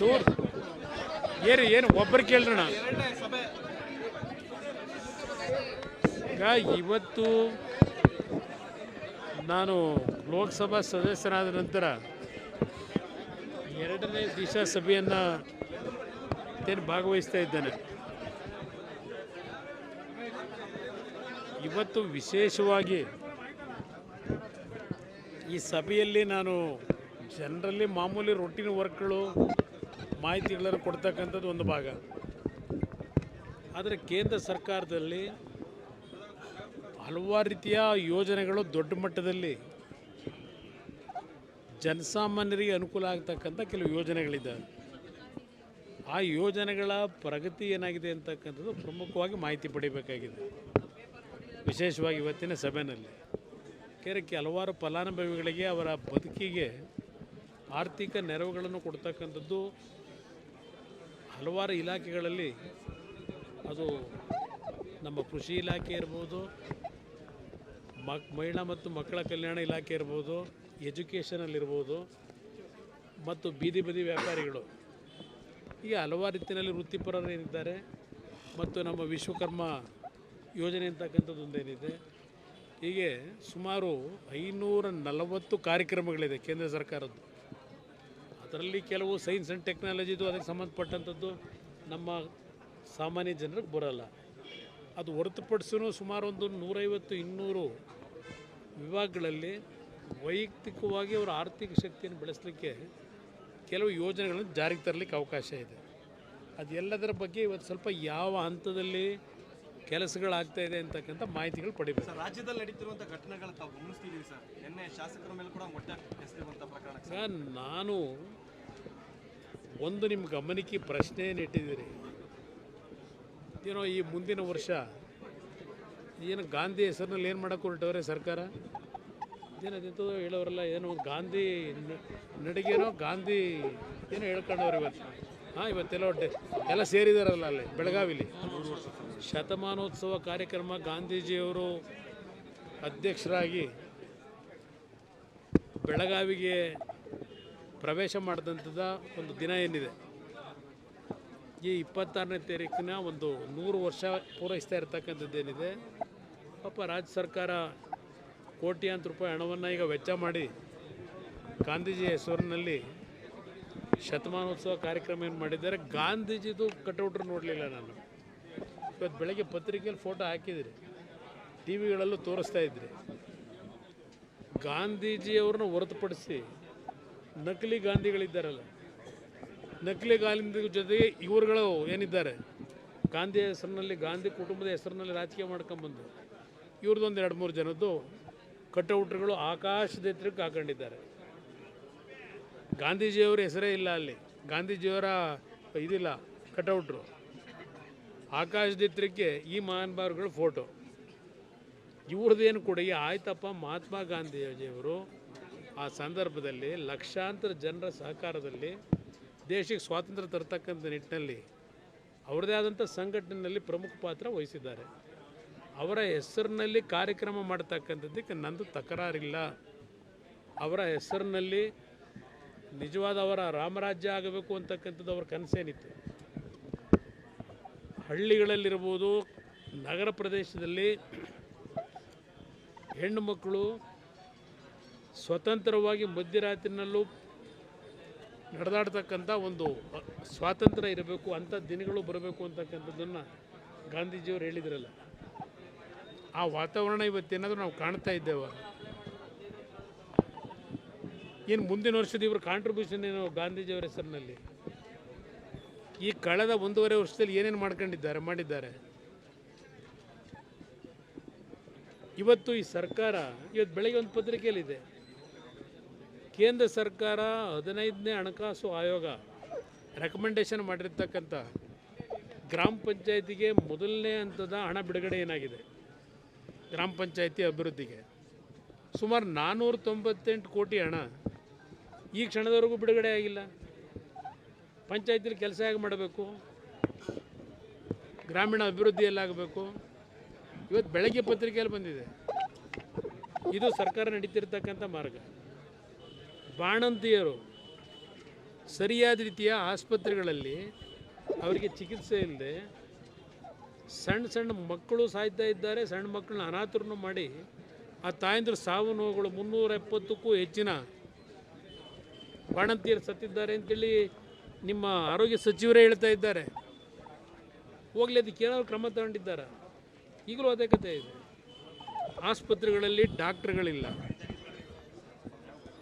ಚೂರ್ ಏನು ಏನು ಒಬ್ಬರು ಕೇಳ್ರಣ ಈಗ ಇವತ್ತು ನಾನು ಲೋಕಸಭಾ ಸದಸ್ಯನಾದ ನಂತರ ಎರಡನೇ ದಿಶಾ ಸಭೆಯನ್ನು ತೇನು ಭಾಗವಹಿಸ್ತಾ ಇದ್ದೇನೆ. ಇವತ್ತು ವಿಶೇಷವಾಗಿ ಈ ಸಭೆಯಲ್ಲಿ ನಾನು ಜನರಲ್ಲಿ ಮಾಮೂಲಿ ರೊಟ್ಟಿನ ವರ್ಕ್ಗಳು ಮಾಹಿತಿಗಳನ್ನು ಕೊಡ್ತಕ್ಕಂಥದ್ದು ಒಂದು ಭಾಗ. ಆದರೆ ಕೇಂದ್ರ ಸರ್ಕಾರದಲ್ಲಿ ಹಲವಾರು ರೀತಿಯ ಯೋಜನೆಗಳು ದೊಡ್ಡ ಮಟ್ಟದಲ್ಲಿ ಜನಸಾಮಾನ್ಯರಿಗೆ ಅನುಕೂಲ ಆಗ್ತಕ್ಕಂಥ ಕೆಲವು ಯೋಜನೆಗಳಿದ್ದಾವೆ. ಆ ಯೋಜನೆಗಳ ಪ್ರಗತಿ ಏನಾಗಿದೆ ಅಂತಕ್ಕಂಥದ್ದು ಪ್ರಮುಖವಾಗಿ ಮಾಹಿತಿ ಪಡಿಬೇಕಾಗಿದೆ. ವಿಶೇಷವಾಗಿ ಇವತ್ತಿನ ಸಭೆಯಲ್ಲಿ. ಕೇರೆ ಕೆಲವಾರು ಫಲಾನುಭವಿಗಳಿಗೆ ಅವರ ಬದುಕಿಗೆ ಆರ್ಥಿಕ ನೆರವುಗಳನ್ನು ಕೊಡ್ತಕ್ಕಂಥದ್ದು ಹಲವಾರು ಇಲಾಖೆಗಳಲ್ಲಿ ಅದು ನಮ್ಮ ಕೃಷಿ ಇಲಾಖೆ ಇರ್ಬೋದು, ಮಕ್, ಮಹಿಳಾ ಮತ್ತು ಮಕ್ಕಳ ಕಲ್ಯಾಣ ಇಲಾಖೆ ಇರ್ಬೋದು ಎಜುಕೇಷನಲ್ಲಿರ್ಬೋದು ಮತ್ತು ಬೀದಿ ಬದಿ ವ್ಯಾಪಾರಿಗಳು. ಈಗ ಹಲವಾರು ರೀತಿಯಲ್ಲಿ ವೃತ್ತಿಪರರು ಏನಿದ್ದಾರೆ ಮತ್ತು ನಮ್ಮ ವಿಶ್ವಕರ್ಮ ಯೋಜನೆ ಅಂತಕ್ಕಂಥದ್ದು ಒಂದೇನಿದೆ ಹೀಗೆ ಸುಮಾರು ಐನೂರ ನಲವತ್ತು ಕಾರ್ಯಕ್ರಮಗಳಿದೆ ಕೇಂದ್ರ ಸರ್ಕಾರದ್ದು. ಅದರಲ್ಲಿ ಕೆಲವು ಸೈನ್ಸ್ ಆ್ಯಂಡ್ ಟೆಕ್ನಾಲಜಿದು ಅದಕ್ಕೆ ಸಂಬಂಧಪಟ್ಟಂಥದ್ದು ನಮ್ಮ ಸಾಮಾನ್ಯ ಜನರಿಗೆ ಬರೋಲ್ಲ. ಅದು ಹೊರತುಪಡಿಸೂ ಸುಮಾರು ಒಂದು ನೂರೈವತ್ತು ಇನ್ನೂರು ವಿಭಾಗಗಳಲ್ಲಿ ವೈಯಕ್ತಿಕವಾಗಿ ಅವರ ಆರ್ಥಿಕ ಶಕ್ತಿಯನ್ನು ಬೆಳೆಸಲಿಕ್ಕೆ ಕೆಲವು ಯೋಜನೆಗಳನ್ನು ಜಾರಿಗೆ ತರಲಿಕ್ಕೆ ಅವಕಾಶ ಇದೆ. ಅದೆಲ್ಲದರ ಬಗ್ಗೆ ಇವತ್ತು ಸ್ವಲ್ಪ ಯಾವ ಹಂತದಲ್ಲಿ ಕೆಲಸಗಳಾಗ್ತಾ ಇದೆ ಅಂತಕ್ಕಂಥ ಮಾಹಿತಿಗಳು ಪಡಿಬೇಕು. ಸರ್ ರಾಜ್ಯದಲ್ಲಿ ನಡೀತಿರುವಂಥ ಘಟನೆಗಳು ತಾವು ಗಮನಿಸ್ತಿದ್ದೀವಿ ಸರ್. ನಿನ್ನೆ ಶಾಸಕರ ಮೇಲೆ ಕೂಡ ಮೊಟ್ಟೆ ಎಸೆದಿರುವಂಥ ಪ್ರಕರಣ ಸರ್. ನಾನು ಒಂದು ನಿಮ್ಮ ಗಮನಕ್ಕೆ ಪ್ರಶ್ನೆ ಇಟ್ಟಿದ್ದೀರಿ. ಏನೋ ಈ ಮುಂದಿನ ವರ್ಷ ಏನು ಗಾಂಧಿ ಹೆಸರಿನಲ್ಲಿ ಏನು ಮಾಡೋಕ್ಕೆ ಹೊರಟವ್ರೆ ಸರ್ಕಾರ? ಏನಾದಿತ್ತು ಹೇಳೋರಲ್ಲ ಏನೋ ಒಂದು ಗಾಂಧಿ ನಡಿಗೆನೋ ಗಾಂಧಿ ಏನೋ ಹೇಳ್ಕೊಂಡವ್ರು ಇವತ್ತು. ಹಾಂ ಇವತ್ತೆಲ್ಲ ಒಟ್ಟೆ ಎಲ್ಲ ಸೇರಿದಾರಲ್ಲ ಅಲ್ಲಿ ಬೆಳಗಾವಿಲಿ. ಶತಮಾನೋತ್ಸವ ಕಾರ್ಯಕ್ರಮ ಗಾಂಧೀಜಿಯವರು ಅಧ್ಯಕ್ಷರಾಗಿ ಬೆಳಗಾವಿಗೆ ಪ್ರವೇಶ ಮಾಡಿದಂಥದ್ದು ಒಂದು ದಿನ ಏನಿದೆ? ಈ ಇಪ್ಪತ್ತಾರನೇ ತಾರೀಕಿನ ಒಂದು ನೂರು ವರ್ಷ ಪೂರೈಸ್ತಾ ಇರ್ತಕ್ಕಂಥದ್ದೇನಿದೆ ಪಾಪ ರಾಜ್ಯ ಸರ್ಕಾರ ಕೋಟ್ಯಾಂತರ ರೂಪಾಯಿ ಹಣವನ್ನು ಈಗ ವೆಚ್ಚ ಮಾಡಿ ಗಾಂಧೀಜಿ ಹೆಸರಿನಲ್ಲಿ ಶತಮಾನೋತ್ಸವ ಕಾರ್ಯಕ್ರಮ ಏನು ಮಾಡಿದ್ದಾರೆ? ಗಾಂಧೀಜಿದು ಕಟೌಟ್ರು ನೋಡಲಿಲ್ಲ ನಾನು. ಇವತ್ತು ಬೆಳಗ್ಗೆ ಪತ್ರಿಕೆಯಲ್ಲಿ ಫೋಟೋ ಹಾಕಿದಿರಿ. ಟಿ ವಿಗಳಲ್ಲೂ ತೋರಿಸ್ತಾ ಇದ್ರಿ. ಗಾಂಧೀಜಿಯವ್ರನ್ನ ಹೊರತುಪಡಿಸಿ ನಕಲಿ ಗಾಂಧಿಗಳಿದ್ದಾರಲ್ಲ, ನಕಲಿ ಗಾಂಧಿ ಜೊತೆಗೆ ಇವರುಗಳು ಏನಿದ್ದಾರೆ? ಗಾಂಧಿ ಹೆಸರಿನಲ್ಲಿ, ಗಾಂಧಿ ಕುಟುಂಬದ ಹೆಸರಿನಲ್ಲಿ ರಾಜಕೀಯ ಮಾಡ್ಕೊಂಬಂದು ಇವ್ರದ್ದೊಂದು ಎರಡು ಮೂರು ಜನದ್ದು ಕಟೌಟ್ರುಗಳು ಆಕಾಶದ ಎತ್ತರಕ್ಕೆ ಹಾಕೊಂಡಿದ್ದಾರೆ. ಗಾಂಧೀಜಿಯವ್ರ ಹೆಸರೇ ಇಲ್ಲ ಅಲ್ಲಿ. ಗಾಂಧೀಜಿಯವರ ಇದಿಲ್ಲ ಕಟೌಟ್ರು ಆಕಾಶದ ಎತ್ತರಕ್ಕೆ ಈ ಮಹಾನುಭಾವರುಗಳ ಫೋಟೋ. ಇವ್ರದ್ದೇನು ಕೊಡುಗೆ ಆಯ್ತಪ್ಪ ಮಹಾತ್ಮ ಗಾಂಧೀಜಿಯವರು ಆ ಸಂದರ್ಭದಲ್ಲಿ ಲಕ್ಷಾಂತರ ಜನರ ಸಹಕಾರದಲ್ಲಿ ದೇಶಕ್ಕೆ ಸ್ವಾತಂತ್ರ್ಯ ತರ್ತಕ್ಕಂಥ ನಿಟ್ಟಿನಲ್ಲಿ ಅವರದೇ ಆದಂಥ ಸಂಘಟನೆಯಲ್ಲಿ ಪ್ರಮುಖ ಪಾತ್ರ ವಹಿಸಿದ್ದಾರೆ. ಅವರ ಹೆಸರಿನಲ್ಲಿ ಕಾರ್ಯಕ್ರಮ ಮಾಡ್ತಕ್ಕಂಥದ್ದಕ್ಕೆ ನಂದು ತಕರಾರಿಲ್ಲ. ಅವರ ಹೆಸರಿನಲ್ಲಿ ನಿಜವಾದ ಅವರ ರಾಮರಾಜ್ಯ ಆಗಬೇಕು ಅಂತಕ್ಕಂಥದ್ದು ಅವ್ರ ಕನಸೇನಿತ್ತು. ಹಳ್ಳಿಗಳಲ್ಲಿರ್ಬೋದು, ನಗರ ಪ್ರದೇಶದಲ್ಲಿ ಹೆಣ್ಣು ಮಕ್ಕಳು ಸ್ವತಂತ್ರವಾಗಿ ಮಧ್ಯರಾತ್ರಿನಲ್ಲೂ ನಡೆದಾಡ್ತಕ್ಕಂಥ ಒಂದು ಸ್ವಾತಂತ್ರ್ಯ ಇರಬೇಕು, ಅಂಥ ದಿನಗಳು ಬರಬೇಕು ಅಂತಕ್ಕಂಥದ್ದನ್ನು ಗಾಂಧೀಜಿಯವರು ಹೇಳಿದ್ರಲ್ಲ. ಆ ವಾತಾವರಣ ಇವತ್ತೇನಾದರೂ ನಾವು ಕಾಣ್ತಾ ಇದ್ದೇವೆ? ಏನು ಮುಂದಿನ ವರ್ಷದ ಇವರು ಕಾಂಟ್ರಿಬ್ಯೂಷನ್ ಏನು ಗಾಂಧೀಜಿಯವರ ಹೆಸರಿನಲ್ಲಿ? ಈ ಕಳೆದ ಒಂದೂವರೆ ವರ್ಷದಲ್ಲಿ ಏನೇನು ಮಾಡ್ಕೊಂಡಿದ್ದಾರೆ, ಮಾಡಿದ್ದಾರೆ? ಇವತ್ತು ಈ ಸರ್ಕಾರ, ಇವತ್ತು ಬೆಳಗ್ಗೆ ಒಂದು ಪತ್ರಿಕೆಯಲ್ಲಿದೆ. ಕೇಂದ್ರ ಸರ್ಕಾರ ಹದಿನೈದನೇ ಹಣಕಾಸು ಆಯೋಗ ರೆಕಮೆಂಡೇಶನ್ ಮಾಡಿರ್ತಕ್ಕಂಥ ಗ್ರಾಮ ಪಂಚಾಯತಿಗೆ ಮೊದಲನೇ ಹಂತದ ಹಣ ಬಿಡುಗಡೆ ಏನಾಗಿದೆ? ಗ್ರಾಮ ಪಂಚಾಯತಿ ಅಭಿವೃದ್ಧಿಗೆ. ಸುಮಾರು ನಾನ್ನೂರ ತೊಂಬತ್ತೆಂಟು ಕೋಟಿ ಹಣ ಈ ಕ್ಷಣದವರೆಗೂ ಬಿಡುಗಡೆ ಆಗಿಲ್ಲ. ಪಂಚಾಯತಿಲಿ ಕೆಲಸ ಹೇಗೆ ಮಾಡಬೇಕು? ಗ್ರಾಮೀಣ ಅಭಿವೃದ್ಧಿಯಲ್ಲಾಗಬೇಕು ಇವತ್ತು ಬೆಳಗ್ಗೆ ಪತ್ರಿಕೆಯಲ್ಲಿ ಬಂದಿದೆ. ಇದು ಸರ್ಕಾರ ನಡೀತಿರ್ತಕ್ಕಂಥ ಮಾರ್ಗ. ಬಾಣಂತಿಯರು ಸರಿಯಾದ ರೀತಿಯ ಆಸ್ಪತ್ರೆಗಳಲ್ಲಿ ಅವರಿಗೆ ಚಿಕಿತ್ಸೆ ಇಲ್ಲದೆ ಸಣ್ಣ ಸಣ್ಣ ಮಕ್ಕಳು ಸಾಯ್ತಾ ಇದ್ದಾರೆ. ಸಣ್ಣ ಮಕ್ಕಳನ್ನ ಅನಾಥರನ್ನು ಮಾಡಿ ಆ ತಾಯಂದ್ರ ಸಾವು ನೋವುಗಳು ಮುನ್ನೂರ ಎಪ್ಪತ್ತಕ್ಕೂ ಹೆಚ್ಚಿನ ಬಾಣಂತಿಯರು ಸತ್ತಿದ್ದಾರೆ ಅಂತೇಳಿ ನಿಮ್ಮ ಆರೋಗ್ಯ ಸಚಿವರೇ ಹೇಳ್ತಾ ಇದ್ದಾರೆ. ಹೋಗಲಿ ಅದಕ್ಕೆ ಏನಾದ್ರು ಕ್ರಮ ತಗೊಂಡಿದ್ದಾರೆ? ಈಗಲೂ ಅದೇ ಕಥೆ ಇದೆ. ಆಸ್ಪತ್ರೆಗಳಲ್ಲಿ ಡಾಕ್ಟ್ರುಗಳಿಲ್ಲ.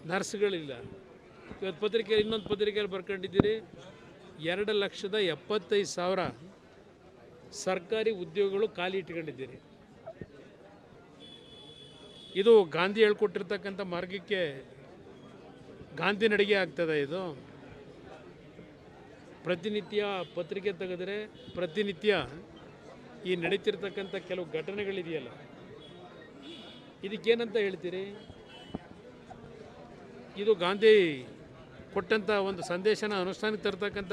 ನರ್ಸ್ಗಳಿಲ್ಲ. ಇವತ್ತು ಪತ್ರಿಕೆಯಲ್ಲಿ, ಇನ್ನೊಂದು ಪತ್ರಿಕೆಯಲ್ಲಿ ಬರ್ಕೊಂಡಿದ್ದೀರಿ. ಎರಡು ಲಕ್ಷದ ಎಪ್ಪತ್ತೈದು ಸಾವಿರ ಸರ್ಕಾರಿ ಉದ್ಯೋಗಗಳು ಖಾಲಿ ಇಟ್ಕೊಂಡಿದ್ದೀರಿ. ಇದು ಗಾಂಧಿ ಹೇಳ್ಕೊಟ್ಟಿರ್ತಕ್ಕಂಥ ಮಾರ್ಗಕ್ಕೆ ಗಾಂಧಿ ನಡಿಗೆ ಆಗ್ತದೆ ಇದು? ಪ್ರತಿನಿತ್ಯ ಪತ್ರಿಕೆ ತೆಗೆದರೆ ಪ್ರತಿನಿತ್ಯ ಈ ನಡೀತಿರ್ತಕ್ಕಂಥ ಕೆಲವು ಘಟನೆಗಳಿದೆಯಲ್ಲ ಇದಕ್ಕೇನಂತ ಹೇಳ್ತೀರಿ? ಇದು ಗಾಂಧಿ ಕೊಟ್ಟಂಥ ಒಂದು ಸಂದೇಶನ ಅನುಷ್ಠಾನಕ್ಕೆ ತರ್ತಕ್ಕಂಥ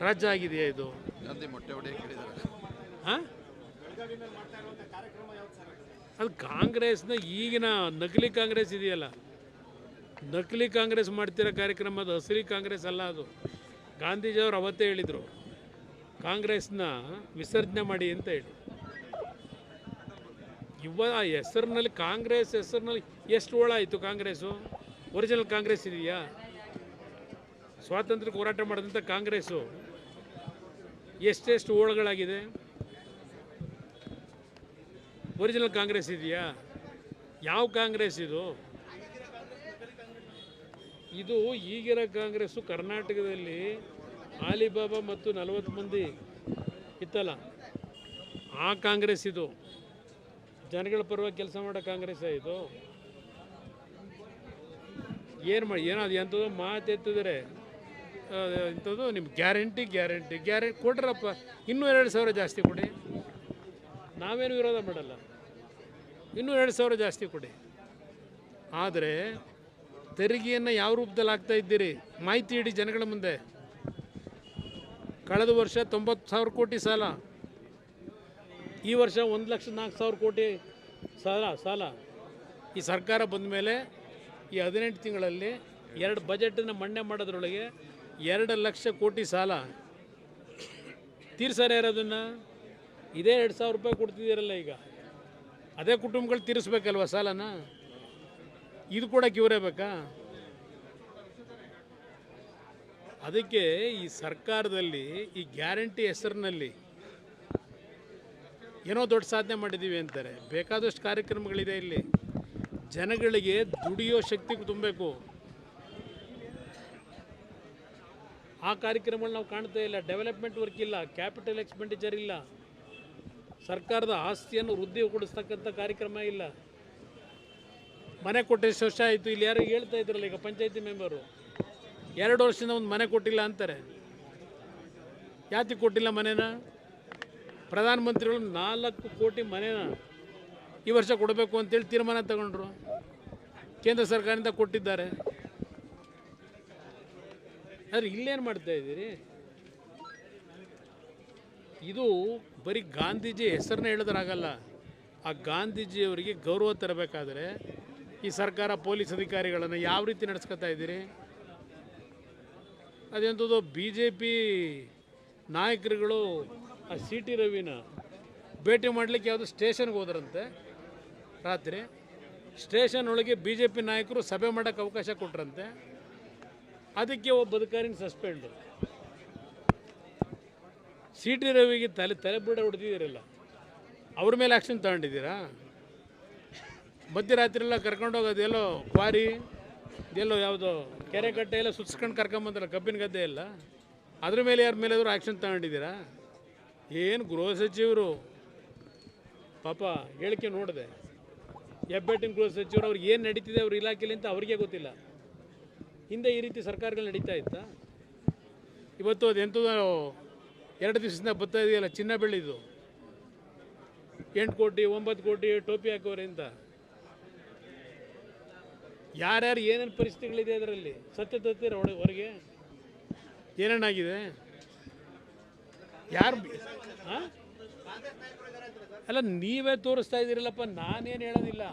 ರಾಜ್ಯ ಆಗಿದೆಯಾ ಇದು? ಗಾಂಧಿ ಮೊಟ್ಟೆ ಹಾಂ? ಅದು ಕಾಂಗ್ರೆಸ್ನ ಈಗಿನ ನಕಲಿ ಕಾಂಗ್ರೆಸ್ ಇದೆಯಲ್ಲ ನಕಲಿ ಕಾಂಗ್ರೆಸ್ ಮಾಡ್ತಿರೋ ಕಾರ್ಯಕ್ರಮ ಅದು ಹಸಿರಿ ಕಾಂಗ್ರೆಸ್ ಅಲ್ಲ ಅದು. ಗಾಂಧೀಜಿಯವರು ಅವತ್ತೇ ಹೇಳಿದರು, ಕಾಂಗ್ರೆಸ್ನ ವಿಸರ್ಜನೆ ಮಾಡಿ ಅಂತ ಹೇಳಿ. ಇವ ಹೆಸರಿನಲ್ಲಿ, ಕಾಂಗ್ರೆಸ್ ಹೆಸರಿನಲ್ಲಿ ಎಷ್ಟು ಓಳಾಯಿತು ಕಾಂಗ್ರೆಸ್ಸು? ಒರಿಜಿನಲ್ ಕಾಂಗ್ರೆಸ್ ಇದೆಯಾ? ಸ್ವಾತಂತ್ರ್ಯಕ್ಕೆ ಹೋರಾಟ ಮಾಡಿದಂಥ ಕಾಂಗ್ರೆಸ್ಸು ಎಷ್ಟೆಷ್ಟು ಓಳುಗಳಾಗಿದೆ ಒರಿಜಿನಲ್ ಕಾಂಗ್ರೆಸ್ ಇದೆಯಾ? ಯಾವ ಕಾಂಗ್ರೆಸ್ ಇದು? ಇದು ಈಗಿನ ಕಾಂಗ್ರೆಸ್ಸು ಕರ್ನಾಟಕದಲ್ಲಿ ಆಲಿಬಾಬಾ ಮತ್ತು ನಲವತ್ತು ಮಂದಿ ಇತ್ತಲ್ಲ ಆ ಕಾಂಗ್ರೆಸ್ ಇದು. ಜನಗಳ ಪರವಾಗಿ ಕೆಲಸ ಮಾಡೋ ಕಾಂಗ್ರೆಸ್ ಇದು. ಏನು ಮಾಡಿ ಏನೋ ಅದು ಎಂಥದ್ದು ಮಾತು ಎತ್ತಿದರೆ ಇಂಥದ್ದು ನಿಮ್ಮ ಗ್ಯಾರಂಟಿ ಗ್ಯಾರಂಟಿ ಗ್ಯಾರಂಟಿ ಕೊಡ್ರಪ್ಪ. ಇನ್ನೂ ಎರಡು ಸಾವಿರ ಜಾಸ್ತಿ ಕೊಡಿ. ನಾವೇನು ವಿರೋಧ ಮಾಡಲ್ಲ. ಇನ್ನೂ ಎರಡು ಸಾವಿರ ಜಾಸ್ತಿ ಕೊಡಿ. ಆದರೆ ತೆರಿಗೆಯನ್ನು ಯಾವ ರೂಪದಲ್ಲಿ ಹಾಕ್ತಾ ಇದ್ದೀರಿ? ಮಾಹಿತಿ ಇಡಿ ಜನಗಳ ಮುಂದೆ. ಕಳೆದ ವರ್ಷ ತೊಂಬತ್ತು ಸಾವಿರ ಕೋಟಿ ಸಾಲ. ಈ ವರ್ಷ ಒಂದು ಲಕ್ಷ ನಾಲ್ಕು ಸಾವಿರ ಕೋಟಿ ಸಾಲ ಸಾಲ. ಈ ಸರ್ಕಾರ ಬಂದ ಮೇಲೆ ಈ ಹದಿನೆಂಟು ತಿಂಗಳಲ್ಲಿ ಎರಡು ಬಜೆಟನ್ನು ಮಂಡನೆ ಮಾಡೋದ್ರೊಳಗೆ ಎರಡು ಲಕ್ಷ ಕೋಟಿ ಸಾಲ. ತೀರ್ಸಾರ ಯಾರದನ್ನು ಇದೇ ಎರಡು ಸಾವಿರ ರೂಪಾಯಿ ಕೊಡ್ತಿದ್ದೀರಲ್ಲ ಈಗ. ಅದೇ ಕುಟುಂಬಗಳು ತೀರಿಸ್ಬೇಕಲ್ವ ಸಾಲನ? ಇದು ಕೂಡ ಇವರೇ ಬೇಕಾ? ಅದಕ್ಕೆ ಈ ಸರ್ಕಾರದಲ್ಲಿ ಈ ಗ್ಯಾರಂಟಿ ಹೆಸರಿನಲ್ಲಿ ಏನೋ ದೊಡ್ಡ ಸಾಧನೆ ಮಾಡಿದ್ದೀವಿ ಅಂತಾರೆ. ಬೇಕಾದಷ್ಟು ಕಾರ್ಯಕ್ರಮಗಳಿದೆ ಇಲ್ಲಿ. ಜನಗಳಿಗೆ ದುಡಿಯೋ ಶಕ್ತಿ ತುಂಬಬೇಕು. ಆ ಕಾರ್ಯಕ್ರಮಗಳು ನಾವು ಕಾಣ್ತಾ ಇಲ್ಲ. ಡೆವಲಪ್ಮೆಂಟ್ ವರ್ಕ್ ಇಲ್ಲ. ಕ್ಯಾಪಿಟಲ್ ಎಕ್ಸ್ಪೆಂಡಿಚರ್ ಇಲ್ಲ. ಸರ್ಕಾರದ ಆಸ್ತಿಯನ್ನು ವೃದ್ಧಿಗೊಳಿಸ್ತಕ್ಕಂಥ ಕಾರ್ಯಕ್ರಮ ಇಲ್ಲ. ಮನೆ ಕೊಟ್ಟು ಎಷ್ಟು ಆಯಿತು. ಇಲ್ಲಿ ಯಾರು ಹೇಳ್ತಾ ಇದ್ರಲ್ಲ ಈಗ ಪಂಚಾಯತಿ ಮೆಂಬರು? ಎರಡು ವರ್ಷದಿಂದ ಒಂದು ಮನೆ ಕೊಟ್ಟಿಲ್ಲ ಅಂತಾರೆ. ಯಾತಿ ಕೊಟ್ಟಿಲ್ಲ ಮನೇನ? ಪ್ರಧಾನಮಂತ್ರಿಗಳು ನಾಲ್ಕು ಕೋಟಿ ಮನೇನ ಈ ವರ್ಷ ಕೊಡಬೇಕು ಅಂತೇಳಿ ತೀರ್ಮಾನ ತಗೊಂಡ್ರು. ಕೇಂದ್ರ ಸರ್ಕಾರದಿಂದ ಕೊಟ್ಟಿದ್ದಾರೆ. ಆದರೆ ಇಲ್ಲೇನು ಮಾಡ್ತಾ ಇದ್ದೀರಿ? ಇದು ಬರೀ ಗಾಂಧೀಜಿ ಹೆಸರನ್ನ ಹೇಳಿದ್ರಾಗಲ್ಲ. ಆ ಗಾಂಧೀಜಿಯವರಿಗೆ ಗೌರವ ತರಬೇಕಾದ್ರೆ ಈ ಸರ್ಕಾರ ಪೊಲೀಸ್ ಅಧಿಕಾರಿಗಳನ್ನು ಯಾವ ರೀತಿ ನಡೆಸ್ಕೊತಾ ಇದ್ದೀರಿ? ಅದೆಂಥದ್ದು ಬಿ ಜೆ ಪಿ ನಾಯಕರುಗಳು ಆ ಸಿ ಟಿ ರವಿನ ಭೇಟಿ ಮಾಡಲಿಕ್ಕೆ ಯಾವುದು ಸ್ಟೇಷನ್ಗೆ ಹೋದ್ರಂತೆ ರಾತ್ರಿ. ಸ್ಟೇಷನ್ ಒಳಗೆ ಬಿ ಜೆ ಪಿ ನಾಯಕರು ಸಭೆ ಮಾಡೋಕ್ಕೆ ಅವಕಾಶ ಕೊಟ್ರಂತೆ. ಅದಕ್ಕೆ ಒಬ್ಬ ಅಧಿಕಾರಿನ ಸಸ್ಪೆಂಡು. ಸಿ ಟಿ ರವಿಗೆ ತಲೆ ತಲೆ ಬಿಡ ಹೊಡೆದಿದ್ದೀರಲ್ಲ, ಅವ್ರ ಮೇಲೆ ಆ್ಯಕ್ಷನ್ ತಗೊಂಡಿದ್ದೀರಾ? ಮಧ್ಯರಾತ್ರಿ ಎಲ್ಲ ಕರ್ಕೊಂಡೋಗಿ ಅದೆಲ್ಲೋ ಕ್ವಾರಿ, ಎಲ್ಲೋ ಯಾವುದೋ ಕೆರೆ ಕಟ್ಟೆ ಎಲ್ಲ ಸುತ್ಸ್ಕೊಂಡು ಕರ್ಕೊಂಬಂದ್ರೆ ಕಬ್ಬಿನ ಗದ್ದೆ ಎಲ್ಲ? ಅದ್ರ ಮೇಲೆ ಯಾರ ಮೇಲೆ ಆ್ಯಕ್ಷನ್ ತಗೊಂಡಿದ್ದೀರಾ? ಏನು ಗೃಹ ಸಚಿವರು? ಪಾಪ ಹೇಳಿಕೆ ನೋಡಿದೆ. ಹೆಬ್ಬೆಟ್ಟಿನ ಗೃಹ ಸಚಿವರು, ಅವ್ರಿಗೆ ಏನು ನಡೀತಿದೆ ಅವ್ರ ಇಲಾಖೆಯಲ್ಲಿ ಅಂತ ಅವ್ರಿಗೆ ಗೊತ್ತಿಲ್ಲ. ಹಿಂದೆ ಈ ರೀತಿ ಸರ್ಕಾರಗಳು ನಡೀತಾ ಇತ್ತಾ? ಇವತ್ತು ಅದು ಎಂತ ಎರಡು ದಿವಸದಿಂದ ಬರ್ತಾ ಇದೆಯಲ್ಲ, ಚಿನ್ನ ಬೆಳ್ಳಿದು. ಎಂಟು ಕೋಟಿ, ಒಂಬತ್ತು ಕೋಟಿ ಟೋಪಿ ಹಾಕೋರೆ ಅಂತ. ಯಾರ್ಯಾರು ಏನೇನು ಪರಿಸ್ಥಿತಿಗಳಿದೆ ಅದರಲ್ಲಿ? ಸತ್ಯ ತತ್ತೀರ ಹೊರಗೆ? ಏನೇನಾಗಿದೆ? ಯಾರು ಅಲ್ಲ, ನೀವೇ ತೋರಿಸ್ತಾ ಇದ್ದೀರಲ್ಲಪ್ಪ, ನಾನೇನು ಹೇಳೋದಿಲ್ಲ.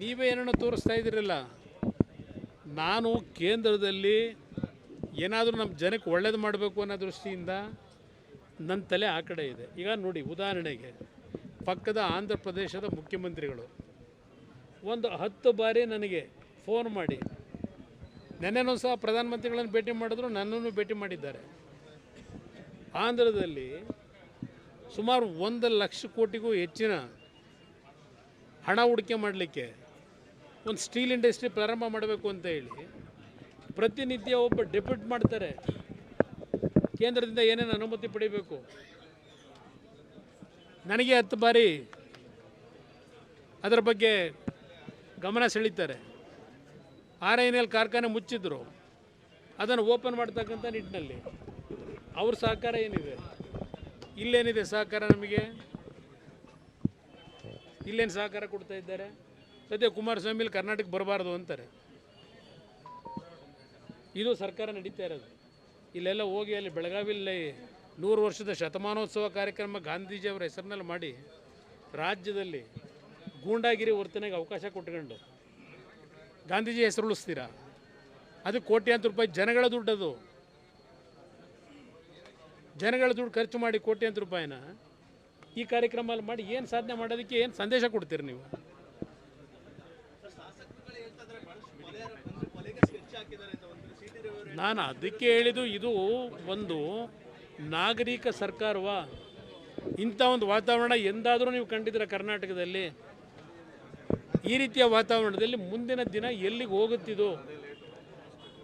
ನೀವೇ ಏನನ್ನ ತೋರಿಸ್ತಾ ಇದ್ದೀರಲ್ಲ. ನಾನು ಕೇಂದ್ರದಲ್ಲಿ ಏನಾದರೂ ನಮ್ಮ ಜನಕ್ಕೆ ಒಳ್ಳೇದು ಮಾಡಬೇಕು ಅನ್ನೋ ದೃಷ್ಟಿಯಿಂದ ನನ್ನ ತಲೆ ಆ ಕಡೆ ಇದೆ. ಈಗ ನೋಡಿ, ಉದಾಹರಣೆಗೆ, ಪಕ್ಕದ ಆಂಧ್ರ ಪ್ರದೇಶದ ಮುಖ್ಯಮಂತ್ರಿಗಳು. ಒಂದು ಹತ್ತು ಬಾರಿ ನನಗೆ ಫೋನ್ ಮಾಡಿ. ನೆನ್ನೆನೂ ಸಹ ಪ್ರಧಾನಮಂತ್ರಿಗಳನ್ನು ಭೇಟಿ ಮಾಡಿದ್ರು, ನನ್ನನ್ನು ಭೇಟಿ ಮಾಡಿದ್ದಾರೆ. ಆಂಧ್ರದಲ್ಲಿ ಸುಮಾರು ಒಂದು ಲಕ್ಷ ಕೋಟಿಗೂ ಹೆಚ್ಚಿನ ಹಣ ಹೂಡಿಕೆ ಮಾಡಲಿಕ್ಕೆ ಒಂದು ಸ್ಟೀಲ್ ಇಂಡಸ್ಟ್ರಿ ಪ್ರಾರಂಭ ಮಾಡಬೇಕು ಅಂತ ಹೇಳಿ ಪ್ರತಿನಿತ್ಯ ಒಬ್ಬ ಡೆಪ್ಯೂಟ್ ಮಾಡ್ತಾರೆ. ಕೇಂದ್ರದಿಂದ ಏನೇನು ಅನುಮತಿ ಪಡಿಬೇಕು? ನನಗೆ ಹತ್ತು ಬಾರಿ ಅದರ ಬಗ್ಗೆ ಗಮನ ಸೆಳೀತಾರೆ. ಆರ್ ಐ ಎಲ್ ಕಾರ್ಖಾನೆ ಮುಚ್ಚಿದ್ರು. ಅದನ್ನು ಓಪನ್ ಮಾಡ್ತಕ್ಕಂಥ ನಿಟ್ಟಿನಲ್ಲಿ. ಅವ್ರ ಸಹಕಾರ ಏನಿದೆ? ಇಲ್ಲೇನಿದೆ ಸಹಕಾರ ನಮಗೆ? ಇಲ್ಲೇನು ಸಹಕಾರ ಕೊಡ್ತಾ ಇದ್ದಾರೆ? ಸದ್ಯ ಕುಮಾರಸ್ವಾಮಿಲಿ ಕರ್ನಾಟಕ ಬರಬಾರ್ದು ಅಂತಾರೆ. ಇದು ಸರ್ಕಾರ ನಡೀತಾ ಇರೋದು. ಇಲ್ಲೆಲ್ಲ ಹೋಗಿ ಅಲ್ಲಿ ಬೆಳಗಾವಿಯಲ್ಲಿ ನೂರು ವರ್ಷದ ಶತಮಾನೋತ್ಸವ ಕಾರ್ಯಕ್ರಮ ಗಾಂಧೀಜಿಯವರ ಹೆಸರಿನಲ್ಲಿ ಮಾಡಿ ರಾಜ್ಯದಲ್ಲಿ ಗೂಂಡಾಗಿರಿ ವರ್ತನೆಗೆ ಅವಕಾಶ ಕೊಟ್ಕೊಂಡು ಗಾಂಧೀಜಿ ಹೆಸರು ಉಳಿಸ್ತೀರ ಅದು ಕೋಟ್ಯಾಂತರ ರೂಪಾಯಿ ಜನಗಳ ದುಡ್ಡದು. ಜನಗಳ ದುಡ್ಡು ಖರ್ಚು ಮಾಡಿ ಕೋಟ್ಯಾಂತರ ರೂಪಾಯಿನ. ಈ ಕಾರ್ಯಕ್ರಮ ಮಾಡಿ ಏನು ಸಾಧನೆ ಮಾಡೋದಕ್ಕೆ ಏನು ಸಂದೇಶ ಕೊಡ್ತೀರಿ ನೀವು? ನಾನು ಅದಕ್ಕೆ ಹೇಳಿದ್ದು ಇದು ಒಂದು ನಾಗರಿಕ ಸರ್ಕಾರವ. ಇಂಥ ಒಂದು ವಾತಾವರಣ ಎಂದಾದರೂ ನೀವು ಕಂಡಿದ್ದೀರ ಕರ್ನಾಟಕದಲ್ಲಿ? ಈ ರೀತಿಯ ವಾತಾವರಣದಲ್ಲಿ ಮುಂದಿನ ದಿನ ಎಲ್ಲಿಗೆ ಹೋಗುತ್ತಿದ್ದು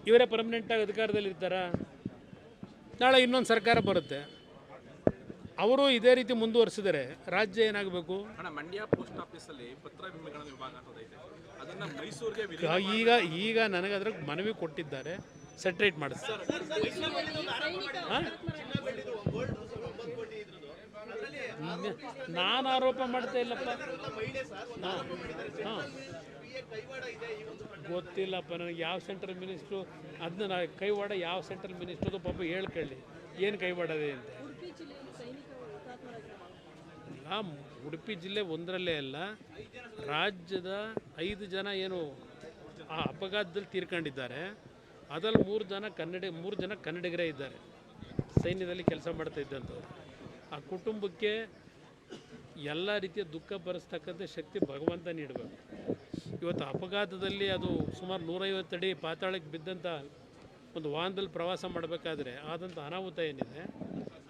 ಇವರೇ ಪರ್ಮನೆಂಟಾಗಿ ಅಧಿಕಾರದಲ್ಲಿ ಇರ್ತಾರ ನಾಳೆ ಇನ್ನೊಂದು ಸರ್ಕಾರ ಬರುತ್ತೆ ಅವರು ಇದೇ ರೀತಿ ಮುಂದುವರಿಸಿದರೆ ರಾಜ್ಯ ಏನಾಗಬೇಕು ಮಂಡ್ಯ ಪೋಸ್ಟ್ ಆಫೀಸಲ್ಲಿ ಪತ್ರ ವಿಭಾಗ ಈಗ ಈಗ ನನಗೆ ಅದ್ರ ಮನವಿ ಕೊಟ್ಟಿದ್ದಾರೆ ಸೆಟ್ರೇಟ್ ಮಾಡಿಸ್ತಾರೆ? ನಾನು ಆರೋಪ ಮಾಡ್ತಾ ಇಲ್ಲಪ್ಪ. ಹಾಂ. ಗೊತ್ತಿಲ್ಲಪ್ಪ ನನಗೆ ಯಾವ ಸೆಂಟ್ರಲ್ ಮಿನಿಸ್ಟ್ರು ಅದನ್ನ ನಾ ಕೈವಾಡ ಯಾವ ಸೆಂಟ್ರಲ್ ಮಿನಿಸ್ಟ್ರದು ಪಾಪ ಹೇಳ್ಕೊಳ್ಳಿ ಏನು ಕೈವಾಡದೆ ಅಂತ. ಇಲ್ಲ ಉಡುಪಿ ಜಿಲ್ಲೆ ಒಂದರಲ್ಲೇ ಅಲ್ಲ ರಾಜ್ಯದ ಐದು ಜನ ಏನು ಆ ಅಪಘಾತದಲ್ಲಿ ತೀರ್ಕೊಂಡಿದ್ದಾರೆ. ಅದರಲ್ಲಿ ಮೂರು ಜನ ಕನ್ನಡ ಮೂರು ಜನ ಕನ್ನಡಿಗರೇ ಇದ್ದಾರೆ. ಸೈನ್ಯದಲ್ಲಿ ಕೆಲಸ ಮಾಡ್ತಾ ಇದ್ದಂಥವ್ರು. ಆ ಕುಟುಂಬಕ್ಕೆ ಎಲ್ಲ ರೀತಿಯ ದುಃಖ ಭರಿಸ್ತಕ್ಕಂಥ ಶಕ್ತಿ ಭಗವಂತ ನೀಡಬೇಕು. ಇವತ್ತು ಅಪಘಾತದಲ್ಲಿ ಅದು ಸುಮಾರು ನೂರೈವತ್ತು ಅಡಿ ಪಾತಾಳಕ್ಕೆ ಬಿದ್ದಂಥ ಒಂದು ವಾಹನದಲ್ಲಿ ಪ್ರವಾಸ ಮಾಡಬೇಕಾದ್ರೆ ಆದಂಥ ಅನಾಹುತ ಏನಿದೆ,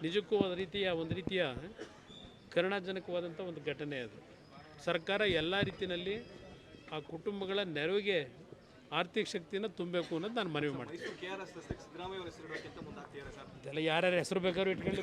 ನಿಜಕ್ಕೂ ಒಂದು ರೀತಿಯ ಒಂದು ರೀತಿಯ ಕರುಣಾಜನಕವಾದಂಥ ಒಂದು ಘಟನೆ ಅದು. ಸರ್ಕಾರ ಎಲ್ಲ ರೀತಿಯಲ್ಲಿ ಆ ಕುಟುಂಬಗಳ ನೆರವಿಗೆ ಆರ್ಥಿಕ ಶಕ್ತಿನ ತುಂಬಬೇಕು ಅನ್ನೋದು ನಾನು ಮನವಿ ಮಾಡ್ತೀನಿ. ಇದೆಲ್ಲ ಯಾರ್ಯಾರ ಹೆಸರು ಬೇಕಾದ್ರೂ ಇಟ್ಕೊಳ್ಳಿ.